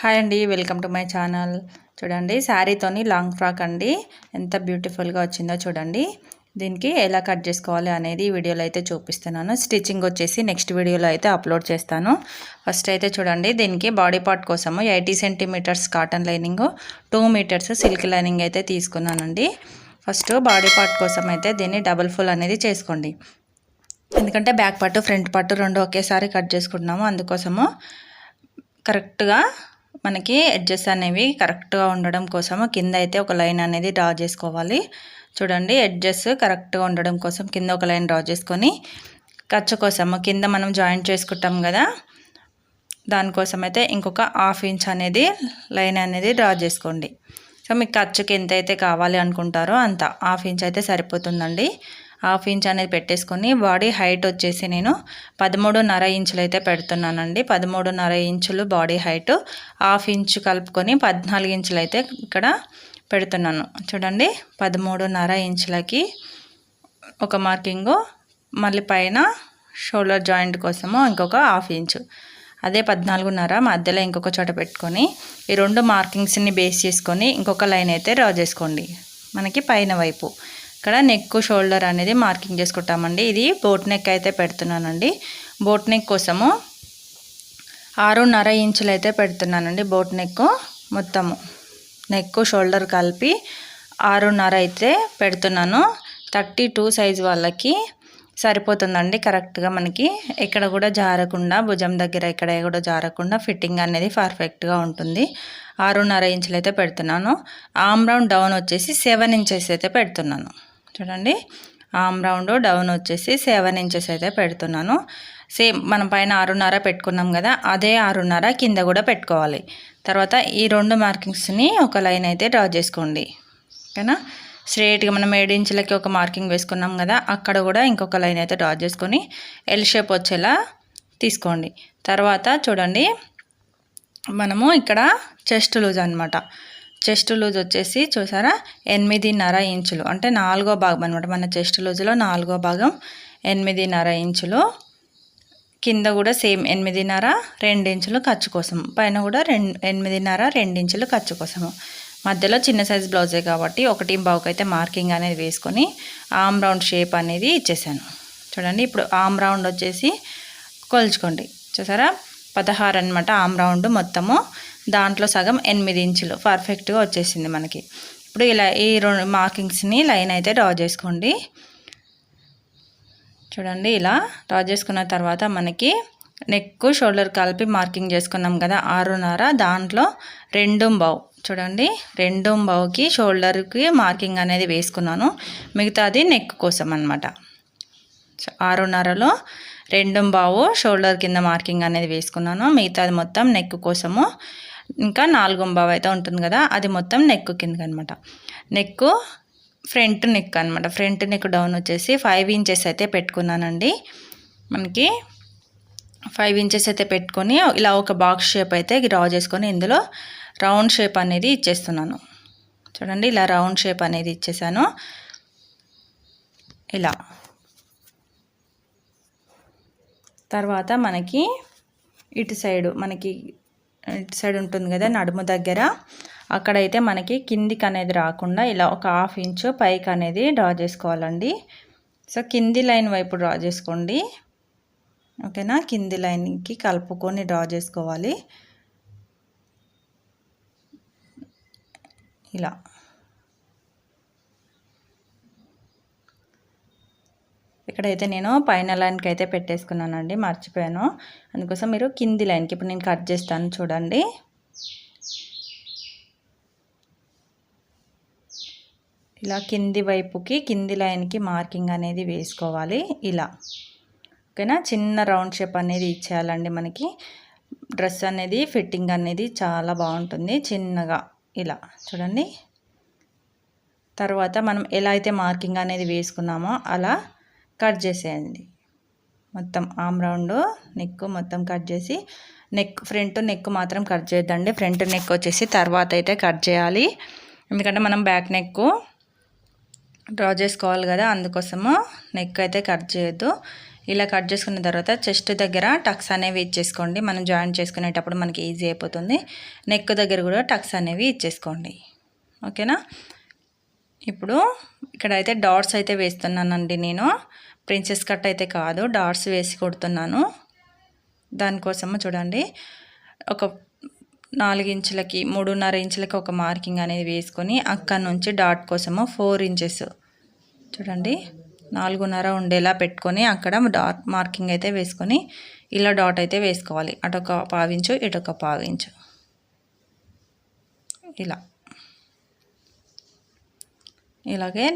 Hi అండి welcome to my channel. చూడండి శారీతోని long frock అండి. ఎంత బ్యూటిఫుల్గా వచ్చిందో చూడండి. దీనికి ఎలా కట్ చేసుకోవాలి అనేది ఈ వీడియోలో అయితే చూపిస్తున్నాను. స్టిచ్చింగ్ వచ్చేసి నెక్స్ట్ వీడియోలో అయితే అప్లోడ్ చేస్తాను. ఫస్ట్ అయితే చూడండి దీనికి బాడీ పార్ట్ కోసము eighty centimetres cotton lining two metres silk lining అయితే తీసుకున్నానండి. ఫస్ట్ బాడీ పార్ట్ కోసం అయితే దీన్ని డబుల్ ఫుల్ అనేది చేసుకోండి. ఎందుకంటే బ్యాక్ పార్ట్ ఫ్రంట్ పార్ట్ రెండు ఒకేసారి కట్ చేసుకుంటున్నాము. అందుకోసము కరెక్ట్గా మనకి ఎడ్జెస్ అనేవి కరెక్ట్గా ఉండడం కోసము కింద అయితే ఒక లైన్ అనేది డ్రా చేసుకోవాలి. చూడండి ఎడ్జెస్ కరెక్ట్గా ఉండడం కోసం కింద ఒక లైన్ డ్రా చేసుకొని ఖర్చు కోసము కింద మనం జాయింట్ చేసుకుంటాం కదా దానికోసం అయితే ఇంకొక హాఫ్ ఇంచ్ అనేది లైన్ అనేది డ్రా చేసుకోండి. సో మీకు ఖర్చుకి ఎంత అయితే కావాలి అనుకుంటారో అంత హాఫ్ ఇంచ్ అయితే సరిపోతుందండి. హాఫ్ ఇంచ్ అనేది పెట్టేసుకొని బాడీ హైట్ వచ్చేసి నేను పదమూడున్నర ఇంచులు అయితే పెడుతున్నానండి. పదమూడున్నర ఇంచులు బాడీ హైట్. హాఫ్ ఇంచ్ కలుపుకొని పద్నాలుగు ఇంచులు అయితే ఇక్కడ పెడుతున్నాను. చూడండి పదమూడున్నర ఇంచులకి ఒక మార్కింగు. మళ్ళీ పైన షోల్డర్ జాయింట్ కోసము ఇంకొక హాఫ్ ఇంచు. అదే పద్నాలుగున్నర మధ్యలో ఇంకొక చోట పెట్టుకొని ఈ రెండు మార్కింగ్స్ని బేస్ చేసుకొని ఇంకొక లైన్ అయితే డ్రా చేసుకోండి. మనకి పైన వైపు. ఇక్కడ నెక్ షోల్డర్ అనేది మార్కింగ్ చేసుకుంటామండి. ఇది బోట్ నెక్ అయితే పెడుతున్నానండి. బోట్ నెక్ కోసము ఆరున్నర ఇంచులు అయితే పెడుతున్నానండి బోట్ నెక్ మొత్తము. నెక్ షోల్డర్ కలిపి ఆరున్నర అయితే పెడుతున్నాను. థర్టీ టూ సైజ్ వాళ్ళకి సరిపోతుందండి కరెక్ట్గా మనకి. ఎక్కడ కూడా జారకుండా భుజం దగ్గర ఎక్కడ కూడా జారకుండా ఫిట్టింగ్ అనేది పర్ఫెక్ట్గా ఉంటుంది. ఆరున్నర ఇంచులు అయితే పెడుతున్నాను. ఆమ్ రౌండ్ డౌన్ వచ్చేసి సెవెన్ ఇంచెస్ అయితే పెడుతున్నాను. చూడండి. ఆమ్ రౌండ్ డౌన్ వచ్చేసి సెవెన్ ఇంచెస్ అయితే పెడుతున్నాను. సేమ్ మనం పైన ఆరున్నర పెట్టుకున్నాం కదా అదే ఆరున్నర కింద కూడా పెట్టుకోవాలి. తర్వాత ఈ రెండు మార్కింగ్స్ని ఒక లైన్ అయితే డ్రా చేసుకోండి. ఓకేనా? స్ట్రేట్గా మనం ఏడు ఇంచులకి ఒక మార్కింగ్ వేసుకున్నాం కదా అక్కడ కూడా ఇంకొక లైన్ అయితే డ్రా చేసుకొని ఎల్ షేప్ వచ్చేలా తీసుకోండి. తర్వాత చూడండి మనము ఇక్కడ చెస్ట్ లూజ్ అనమాట చెస్ట్ లూజ్ వచ్చేసి చూసారా? ఎనిమిదిన్నర ఇంచులు. అంటే నాలుగో భాగం అనమాట మన చెస్ట్ లూజ్లో నాలుగో భాగం ఎనిమిదిన్నర ఇంచులు. కింద కూడా సేమ్ ఎనిమిదిన్నర ఇంచులు ఖర్చు కోసం. పైన కూడా రెండు ఎనిమిదిన్నర ఇంచులు ఖర్చు కోసము మధ్యలో చిన్న సైజ్ బ్లౌజే కాబట్టి ఒకటి బావుకి అయితే మార్కింగ్ అనేది వేసుకొని ఆమ్ రౌండ్ షేప్ అనేది ఇచ్చేసాను. చూడండి ఇప్పుడు ఆమ్ రౌండ్ వచ్చేసి కొలుచుకోండి. చూసారా? పదహారు అనమాట ఆమ్ రౌండ్ మొత్తము. దాంట్లో సగం ఎనిమిది ఇంచులు. పర్ఫెక్ట్గా వచ్చేసింది మనకి. ఇప్పుడు ఇలా ఈ రెండు మార్కింగ్స్ని లైన్ అయితే డ్రా చేసుకోండి. చూడండి ఇలా డ్రా చేసుకున్న తర్వాత మనకి నెక్ షోల్డర్ కలిపి మార్కింగ్ చేసుకున్నాం కదా ఆరున్నర. దాంట్లో రెండు బావు చూడండి రెండు బావుకి షోల్డర్కి మార్కింగ్ అనేది వేసుకున్నాను. మిగతాది నెక్ కోసం అనమాట ఆరున్నరలో రెండు బావు షోల్డర్ కింద మార్కింగ్ అనేది వేసుకున్నాను. మిగతాది మొత్తం నెక్ కోసము ఇంకా నాలుగు బావ్ అయితే ఉంటుంది కదా అది మొత్తం నెక్ కిందకి అనమాట నెక్ ఫ్రంట్ నెక్ అనమాట ఫ్రంట్ నెక్ డౌన్ వచ్చేసి ఫైవ్ ఇంచెస్ అయితే పెట్టుకున్నానండి. మనకి ఫైవ్ ఇంచెస్ అయితే పెట్టుకొని ఇలా ఒక బాక్స్ షేప్ అయితే డ్రా చేసుకొని ఇందులో రౌండ్ షేప్ అనేది ఇచ్చేస్తున్నాను. చూడండి ఇలా రౌండ్ షేప్ అనేది ఇచ్చేసాను. ఇలా. తర్వాత మనకి ఇటు సైడు మనకి సైడ్ ఉంటుంది కదా నడుము దగ్గర. అక్కడైతే మనకి కిందికి అనేది రాకుండా ఇలా ఒక హాఫ్ ఇంచు పైకి అనేది డ్రా చేసుకోవాలండి. సో కింది లైన్ వైపు డ్రా చేసుకోండి. ఓకేనా? కింది లైన్కి కలుపుకొని డ్రా చేసుకోవాలి. ఇలా. ఇక్కడైతే నేను పైన లైన్కి అయితే పెట్టేసుకున్నానండి మర్చిపోయాను. అందుకోసం మీరు కింది లైన్కి ఇప్పుడు నేను కట్ చేస్తాను చూడండి. ఇలా కింది వైపుకి కింది లైన్కి మార్కింగ్ అనేది వేసుకోవాలి ఇలా. ఓకేనా? చిన్న రౌండ్ షేప్ అనేది ఇచ్చేయాలండి మనకి. డ్రెస్ అనేది ఫిట్టింగ్ అనేది చాలా బాగుంటుంది చిన్నగా. ఇలా చూడండి. తర్వాత మనం ఎలా అయితే మార్కింగ్ అనేది వేసుకున్నామో అలా కట్ చేసేయండి. మొత్తం ఆమ్ రౌండ్ నెక్ మొత్తం కట్ చేసి నెక్ ఫ్రంట్ నెక్ మాత్రం కట్ చేయొద్దండి. ఫ్రంట్ నెక్ వచ్చేసి తర్వాత అయితే కట్ చేయాలి. ఎందుకంటే మనం బ్యాక్ నెక్ డ్రా చేసుకోవాలి కదా అందుకోసము నెక్ అయితే కట్ చేయొద్దు. ఇలా కట్ చేసుకున్న తర్వాత చెస్ట్ దగ్గర టక్స్ అనేవి ఇచ్చేసుకోండి. మనం జాయిన్ చేసుకునేటప్పుడు మనకి ఈజీ అయిపోతుంది. నెక్ దగ్గర కూడా టక్స్ అనేవి ఇచ్చేసుకోండి. ఓకేనా? ఇప్పుడు ఇక్కడ అయితే డాట్స్ అయితే వేస్తున్నానండి నేను. ప్రిన్సెస్ కట్ అయితే కాదు డాట్స్ వేసి కొడుతున్నాను. దానికోసము చూడండి ఒక నాలుగు ఇంచులకి మూడున్నర ఇంచులకి ఒక మార్కింగ్ అనేది వేసుకొని అక్కడ నుంచి డాట్ కోసము ఫోర్ ఇంచెస్ చూడండి నాలుగున్నర ఉండేలా పెట్టుకొని అక్కడ డాట్ మార్కింగ్ అయితే వేసుకొని ఇలా డాట్ అయితే వేసుకోవాలి. అటొక పావించు ఇటొక పావించు. ఇలా. ఇలాగే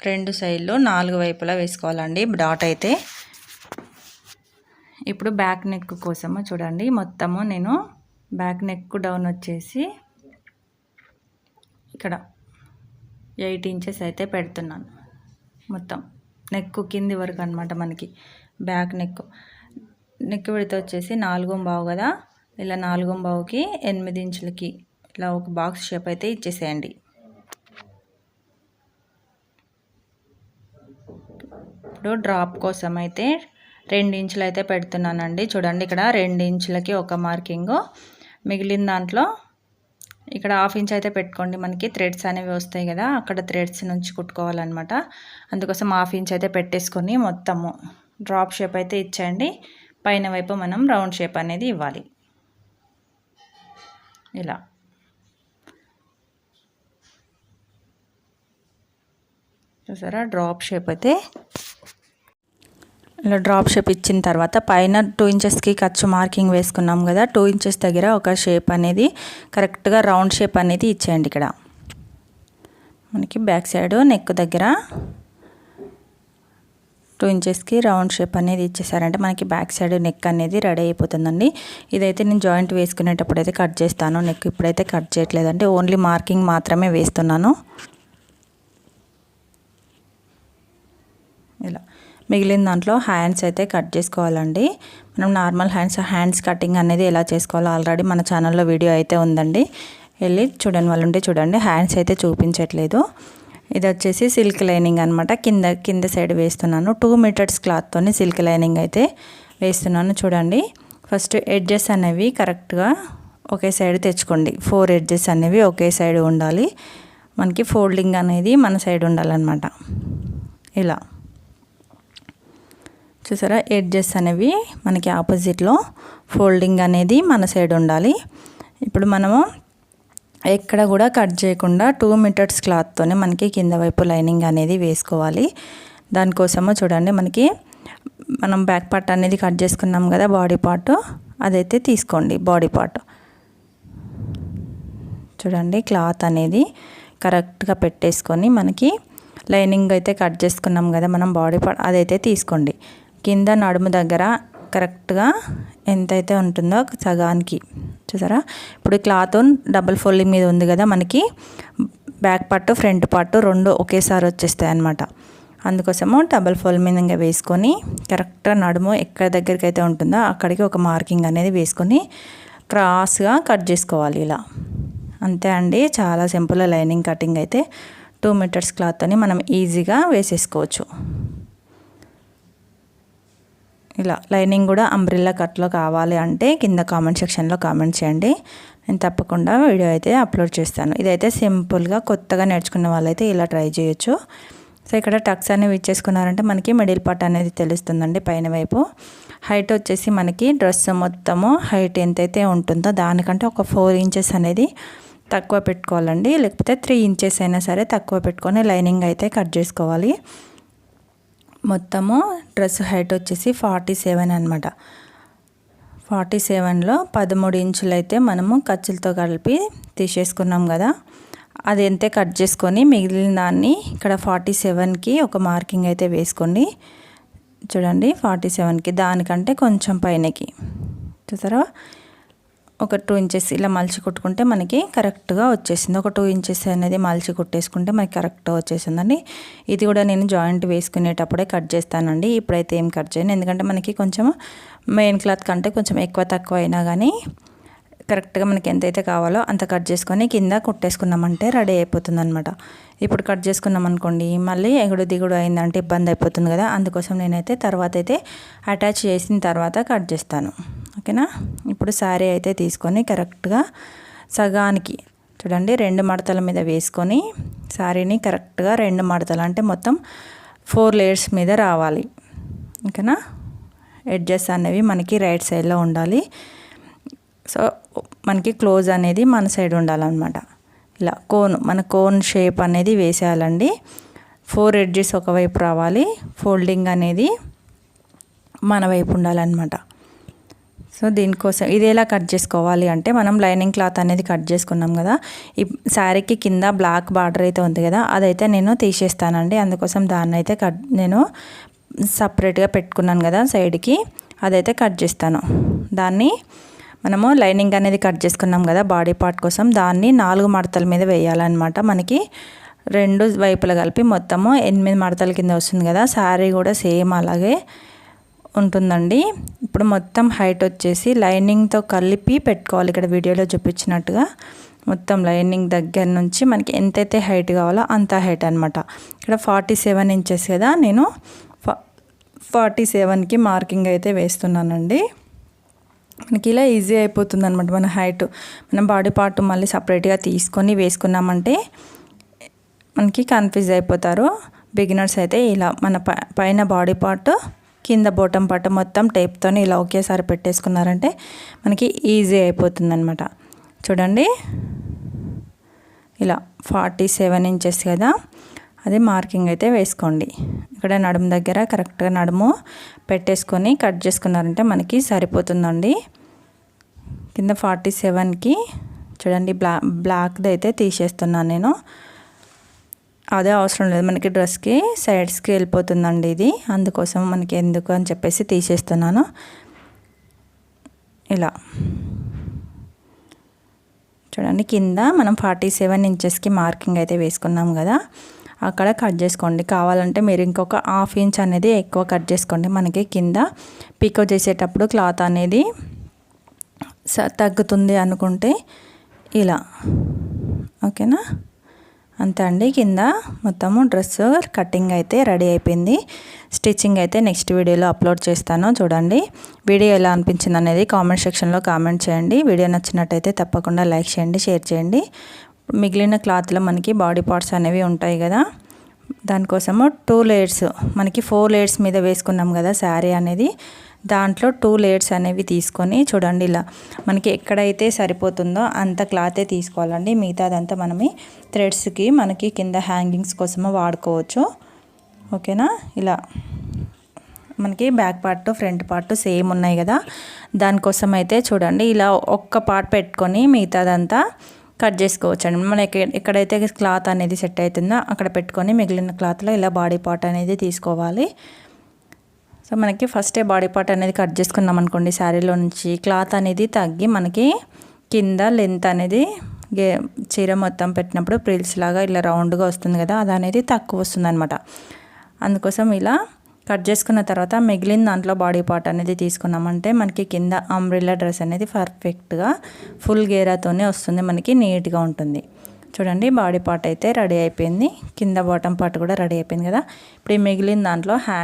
రెండు సైడ్లు నాలుగు వైపులా వేసుకోవాలండి. డాట్ అయితే ఇప్పుడు బ్యాక్ నెక్ కోసము చూడండి. మొత్తము నేను బ్యాక్ నెక్ డౌన్ వచ్చేసి ఇక్కడ ఎయిట్ ఇంచెస్ అయితే పెడుతున్నాను మొత్తం. నెక్ కింది వరకు అనమాట మనకి బ్యాక్ నెక్. నెక్ విడత వచ్చేసి నాలుగో బావు కదా. ఇలా నాలుగో బావుకి ఎనిమిది ఇంచులకి ఇలా ఒక బాక్స్ షేప్ అయితే ఇచ్చేసేయండి. ఇప్పుడు డ్రాప్ కోసం అయితే రెండు ఇంచులు అయితే పెడుతున్నానండి. చూడండి ఇక్కడ రెండు ఇంచులకి ఒక మార్కింగ్. మిగిలిన దాంట్లో ఇక్కడ హాఫ్ ఇంచ్ అయితే పెట్టుకోండి. మనకి థ్రెడ్స్ అనేవి వస్తాయి కదా అక్కడ థ్రెడ్స్ నుంచి కుట్టుకోవాలన్నమాట. అందుకోసం హాఫ్ ఇంచ్ అయితే పెట్టేసుకొని మొత్తము డ్రాప్ షేప్ అయితే ఇచ్చేయండి. పైన వైపు మనం రౌండ్ షేప్ అనేది ఇవ్వాలి. ఇలా. చూసారా? డ్రాప్ షేప్ అయితే ఇలా డ్రాప్ షేప్ ఇచ్చిన తర్వాత పైన టూ ఇంచెస్కి ఖర్చు మార్కింగ్ వేసుకున్నాం కదా టూ ఇంచెస్ దగ్గర ఒక షేప్ అనేది కరెక్ట్గా రౌండ్ షేప్ అనేది ఇచ్చేయండి ఇక్కడ. మనకి బ్యాక్ సైడ్ నెక్ దగ్గర టూ ఇంచెస్కి రౌండ్ షేప్ అనేది ఇచ్చేసారంటే మనకి బ్యాక్ సైడ్ నెక్ అనేది రెడీ అయిపోతుందండి. ఇదైతే నేను జాయింట్ వేసుకునేటప్పుడు అయితే కట్ చేస్తాను. నెక్ ఇప్పుడైతే కట్ చేయట్లేదంటే ఓన్లీ మార్కింగ్ మాత్రమే వేస్తున్నాను. ఇలా. మిగిలిన దాంట్లో హ్యాండ్స్ అయితే కట్ చేసుకోవాలండి. మనం నార్మల్ హ్యాండ్స్ హ్యాండ్స్ కటింగ్ అనేది ఎలా చేసుకోవాలో ఆల్రెడీ మన ఛానల్లో వీడియో అయితే ఉందండి. వెళ్ళి చూడండి వాళ్ళు ఉంటే చూడండి. హ్యాండ్స్ అయితే చూపించట్లేదు. ఇది వచ్చేసి సిల్క్ లైనింగ్ అనమాట కింద కింద సైడ్ వేస్తున్నాను. టూ మీటర్స్ క్లాత్తోని సిల్క్ లైనింగ్ అయితే వేస్తున్నాను చూడండి. ఫస్ట్ ఎడ్జెస్ అనేవి కరెక్ట్గా ఒకే సైడ్ తెచ్చుకోండి. ఫోర్ ఎడ్జెస్ అనేవి ఒకే సైడ్ ఉండాలి. మనకి ఫోల్డింగ్ అనేది మన సైడ్ ఉండాలన్నమాట. ఇలా. చూసారా? ఎడ్జెస్ అనేవి మనకి ఆపోజిట్లో ఫోల్డింగ్ అనేది మన సైడ్ ఉండాలి. ఇప్పుడు మనము ఎక్కడ కూడా కట్ చేయకుండా టూ మీటర్స్ క్లాత్తోనే మనకి కింద వైపు లైనింగ్ అనేది వేసుకోవాలి. దానికోసము చూడండి మనకి మనం బ్యాక్ పార్ట్ అనేది కట్ చేసుకున్నాం కదా బాడీ పార్ట్ అదైతే తీసుకోండి బాడీ పార్ట్. చూడండి క్లాత్ అనేది కరెక్ట్గా పెట్టేసుకొని మనకి లైనింగ్ అయితే కట్ చేసుకున్నాం కదా మనం బాడీ పార్ట్ అదైతే తీసుకోండి. కింద నడుము దగ్గర కరెక్ట్గా ఎంతైతే ఉంటుందో సగానికి. చూసారా? ఇప్పుడు క్లాత్ డబుల్ ఫోల్డింగ్ మీద ఉంది కదా మనకి. బ్యాక్ పార్ట్ ఫ్రంట్ పార్ట్ రెండు ఒకేసారి వచ్చేస్తాయి అన్నమాట. అందుకోసము డబల్ ఫోల్ మీద వేసుకొని కరెక్ట్గా నడుము ఎక్కడ దగ్గరికి అయితే ఉంటుందో అక్కడికి ఒక మార్కింగ్ అనేది వేసుకొని క్రాస్గా కట్ చేసుకోవాలి ఇలా. అంతే అండి. చాలా సింపుల్ లైనింగ్ కటింగ్ అయితే. టూ మీటర్స్ క్లాత్తోని మనం ఈజీగా వేసేసుకోవచ్చు. ఇలా లైనింగ్ కూడా అంబ్రిల్లా కట్లో కావాలి అంటే కింద కామెంట్ సెక్షన్లో కామెంట్ చేయండి. నేను తప్పకుండా వీడియో అయితే అప్లోడ్ చేస్తాను. ఇదైతే సింపుల్గా కొత్తగా నేర్చుకున్న వాళ్ళైతే ఇలా ట్రై చేయొచ్చు. సో ఇక్కడ టక్స్ అనేవి ఇచ్చేసుకున్నారంటే మనకి మిడిల్ పార్ట్ అనేది తెలుస్తుందండి పైన వైపు. హైట్ వచ్చేసి మనకి డ్రెస్ మొత్తము హైట్ ఎంతైతే ఉంటుందో దానికంటే ఒక ఫోర్ ఇంచెస్ అనేది తక్కువ పెట్టుకోవాలండి. లేకపోతే త్రీ ఇంచెస్ అయినా సరే తక్కువ పెట్టుకొని లైనింగ్ అయితే కట్ చేసుకోవాలి. మొత్తము డ్రెస్ హైట్ వచ్చేసి ఫార్టీ సెవెన్ అనమాట ఫార్టీ సెవెన్లో పదమూడు ఇంచులు అయితే మనము ఖర్చులతో కలిపి తీసేసుకున్నాం కదా. అది ఎంతే కట్ చేసుకొని మిగిలిన దాన్ని ఇక్కడ ఫార్టీ సెవెన్కి ఒక మార్కింగ్ అయితే వేసుకోండి. చూడండి ఫార్టీ సెవెన్కి దానికంటే కొంచెం పైనకి. చూసారా? ఒక టూ ఇంచెస్ ఇలా మలిచి కుట్టుకుంటే మనకి కరెక్ట్గా వచ్చేసింది. ఒక టూ ఇంచెస్ అనేది మలిచి కుట్టేసుకుంటే మనకి కరెక్ట్గా వచ్చేసిందండి. ఇది కూడా నేను జాయింట్ వేసుకునేటప్పుడే కట్ చేస్తానండి. ఇప్పుడైతే ఏం కట్ చేయను. ఎందుకంటే మనకి కొంచెం మెయిన్ క్లాత్ కంటే కొంచెం ఎక్కువ తక్కువ అయినా కానీ కరెక్ట్గా మనకి ఎంతైతే కావాలో అంత కట్ చేసుకొని కింద కుట్టేసుకున్నామంటే రెడీ అయిపోతుంది అనమాట ఇప్పుడు కట్ చేసుకున్నాం అనుకోండి మళ్ళీ ఎగుడు దిగుడు అయిందంటే ఇబ్బంది అయిపోతుంది కదా. అందుకోసం నేనైతే తర్వాత అయితే అటాచ్ చేసిన తర్వాత కట్ చేస్తాను. ఓకేనా? ఇప్పుడు శారీ అయితే తీసుకొని కరెక్ట్గా సగానికి చూడండి రెండు మడతల మీద వేసుకొని శారీని కరెక్ట్గా రెండు మడతలు అంటే మొత్తం ఫోర్ లేయర్స్ మీద రావాలి. ఓకేనా? ఎడ్జెస్ అనేవి మనకి రైట్ సైడ్లో ఉండాలి. సో మనకి క్లోజ్ అనేది మన సైడ్ ఉండాలన్నమాట. ఇలా కోన్ మన కోన్ షేప్ అనేది వేసేయాలండి. ఫోర్ ఎడ్జెస్ ఒకవైపు రావాలి. ఫోల్డింగ్ అనేది మన వైపు ఉండాలన్నమాట. సో దీనికోసం ఇది ఎలా కట్ చేసుకోవాలి అంటే మనం లైనింగ్ క్లాత్ అనేది కట్ చేసుకున్నాం కదా. ఈ శారీకి కింద బ్లాక్ బార్డర్ అయితే ఉంది కదా. అదైతే నేను తీసేస్తానండి. అందుకోసం దాన్ని అయితే కట్ నేను సపరేట్గా పెట్టుకున్నాను కదా సైడ్కి. అదైతే కట్ చేస్తాను. దాన్ని మనము లైనింగ్ అనేది కట్ చేసుకున్నాం కదా బాడీ పార్ట్ కోసం. దాన్ని నాలుగు మడతల మీద వేయాలన్నమాట. మనకి రెండు వైపులు కలిపి మొత్తము ఎనిమిది మడతల కింద వస్తుంది కదా. శారీ కూడా సేమ్ అలాగే ఉంటుందండి. ఇప్పుడు మొత్తం హైట్ వచ్చేసి లైనింగ్తో కలిపి పెట్టుకోవాలి. ఇక్కడ వీడియోలో చూపించినట్టుగా మొత్తం లైనింగ్ దగ్గర నుంచి మనకి ఎంతైతే హైట్ కావాలో అంత హైట్ అనమాట ఇక్కడ ఫార్టీ సెవెన్ ఇంచెస్ కదా. నేను ఫార్టీ సెవెన్కి మార్కింగ్ అయితే వేస్తున్నానండి. మనకి ఇలా ఈజీ అయిపోతుంది అనమాట మన హైట్. మన బాడీ పార్ట్ మళ్ళీ సపరేట్గా తీసుకొని వేసుకున్నామంటే మనకి కన్ఫ్యూజ్ అయిపోతారు. బిగినర్స్ అయితే ఇలా మన పైన బాడీ పార్ట్ కింద బోటం పట్ట మొత్తం టేప్తోని ఇలా ఒకేసారి పెట్టేసుకున్నారంటే మనకి ఈజీ అయిపోతుందనమాట చూడండి. ఇలా ఫార్టీ సెవెన్ ఇంచెస్ కదా. అది మార్కింగ్ అయితే వేసుకోండి. ఇక్కడ నడుము దగ్గర కరెక్ట్గా నడుము పెట్టేసుకొని కట్ చేసుకున్నారంటే మనకి సరిపోతుందండి. కింద ఫార్టీ సెవెన్కి చూడండి బ్లా బ్లాక్ది అయితే తీసేస్తున్నాను నేను. అదే అవసరం లేదు. మనకి డ్రెస్కి సైడ్స్కి వెళ్ళిపోతుందండి ఇది. అందుకోసం మనకి ఎందుకు అని చెప్పేసి తీసేస్తున్నాను. ఇలా. చూడండి కింద మనం ఫార్టీ సెవెన్ ఇంచెస్కి మార్కింగ్ అయితే వేసుకున్నాం కదా. అక్కడ కట్ చేసుకోండి. కావాలంటే మీరు ఇంకొక హాఫ్ ఇంచ్ అనేది ఎక్కువ కట్ చేసుకోండి. మనకి కింద పికో చేసేటప్పుడు క్లాత్ అనేది తగ్గుతుంది అనుకుంటే ఇలా. ఓకేనా? అంతే అండి. కింద మొత్తము డ్రెస్ కటింగ్ అయితే రెడీ అయిపోయింది. స్టిచ్చింగ్ అయితే నెక్స్ట్ వీడియోలో అప్లోడ్ చేస్తాను. చూడండి. వీడియో ఎలా అనిపించింది అనేది కామెంట్ సెక్షన్లో కామెంట్ చేయండి. వీడియో నచ్చినట్టయితే తప్పకుండా లైక్ చేయండి షేర్ చేయండి. మిగిలిన క్లాత్లో మనకి బాడీ పార్ట్స్ అనేవి ఉంటాయి కదా. దానికోసము టూ లేయర్స్ మనకి ఫోర్ లేయర్స్ మీద వేసుకున్నాం కదా శారీ అనేది. దాంట్లో టూ లేయర్స్ అనేవి తీసుకొని చూడండి ఇలా మనకి ఎక్కడైతే సరిపోతుందో అంత క్లాతే తీసుకోవాలండి. మిగతాదంతా మనమే థ్రెడ్స్కి మనకి కింద హ్యాంగింగ్స్ కోసము వాడుకోవచ్చు. ఓకేనా? ఇలా మనకి back part front part same ఉన్నాయి కదా? దానికోసం అయితే చూడండి ఇలా ఒక్క పార్ట్ పెట్టుకొని మిగతాదంతా కట్ చేసుకోవచ్చు అండి మన ఎక్కడైతే క్లాత్ అనేది సెట్ అవుతుందో అక్కడ పెట్టుకొని మిగిలిన క్లాత్లో ఇలా బాడీ పార్ట్ అనేది తీసుకోవాలి. సో మనకి ఫస్టే బాడీ పార్ట్ అనేది కట్ చేసుకున్నాం అనుకోండి శారీలో నుంచి. క్లాత్ అనేది తగ్గి మనకి కింద లెంత్ అనేది గే చీర మొత్తం పెట్టినప్పుడు ప్రిల్స్ లాగా ఇలా రౌండ్గా వస్తుంది కదా అది అనేది తక్కువ వస్తుంది అనమాట అందుకోసం ఇలా కట్ చేసుకున్న తర్వాత మిగిలిన దాంట్లో బాడీ పార్ట్ అనేది తీసుకున్నామంటే మనకి కింద అంబ్రిల్లా డ్రెస్ అనేది పర్ఫెక్ట్గా ఫుల్ గేరాతోనే వస్తుంది మనకి నీట్గా ఉంటుంది. చూడండి బాడీ పార్ట్ అయితే రెడీ అయిపోయింది. కింద బాటమ్ పార్ట్ కూడా రెడీ అయిపోయింది కదా. ఇప్పుడు మిగిలిన దాంట్లో హ్యాండ్